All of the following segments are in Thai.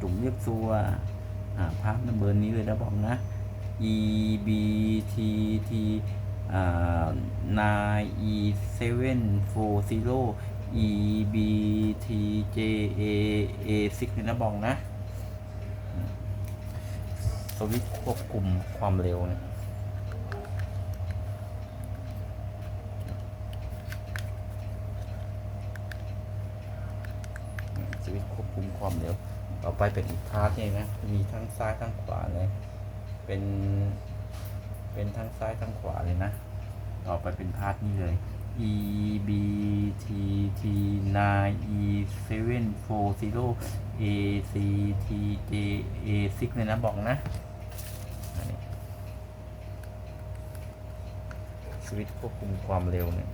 จุ่มเรียบซัวอ่าพาร์ทนัมเบอร์นี้เลยนะบอกนะ e b t t อ่า9 e 7 4 0 e b t j a a 6เลยนะบอกนะสวิตควบคุมความเร็วเนี่ยสวิตควบคุมความเร็ว ต่อไปเป็นอีกพาร์ทใช่ไหมมีทั้งซ้ายทั้งขวาเลย เป็น เป็นทั้งซ้ายทั้งขวาเลยนะ ต่อไปเป็นพาร์ทนี้เลย e b t t 9 e 7 4 0 a c t j a 6เลยนะบอกนะสวิตช์ควบคุมความเร็วเนี่ย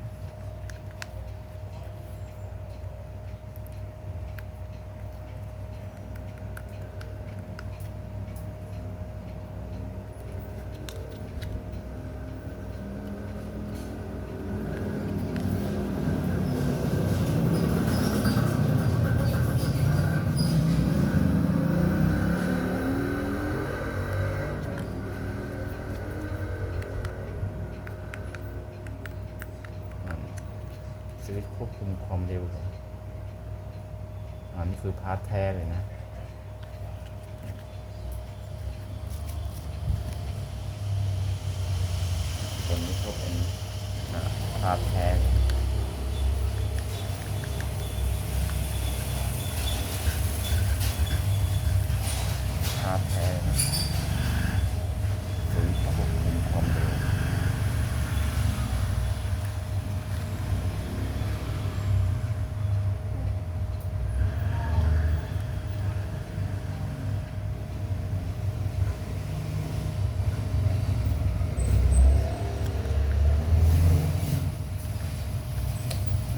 วิตช์ควบคุมความเร็วอันนี้คือพาร์ทแท้เลยนะ ตัวนี้ก็เป็นพาร์ทแท้พาร์ทแท้นะสวิตช์ควบคุมความเร็ว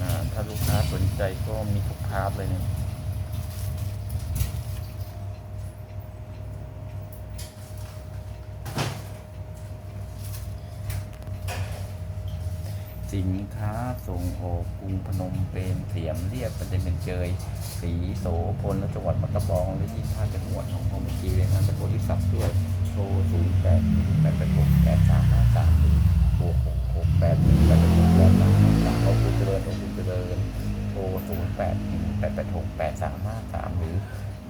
อ่าถ้าลูกค้าสน ใจก็มีทุกพาร์ทเลยเนี่ยสินค้าส่งออกกรุงพนมเปญเสียมเรียบประเด็นเป็นเจยสีโสพลและจังหวัดมัตตบองและยี่ห้าจังหวัดของพม่จีเลยนะจะโทรที่สับด้วยโทรศูนย์แปดแปดแปดหกแปดสามห้าสาม แปดแปดหกแปดสามห้าสามหรือ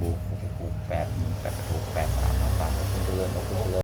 บูหกหกแปดแปดแปหกแปดสามห้าสามคุณเดือนคุณเดือน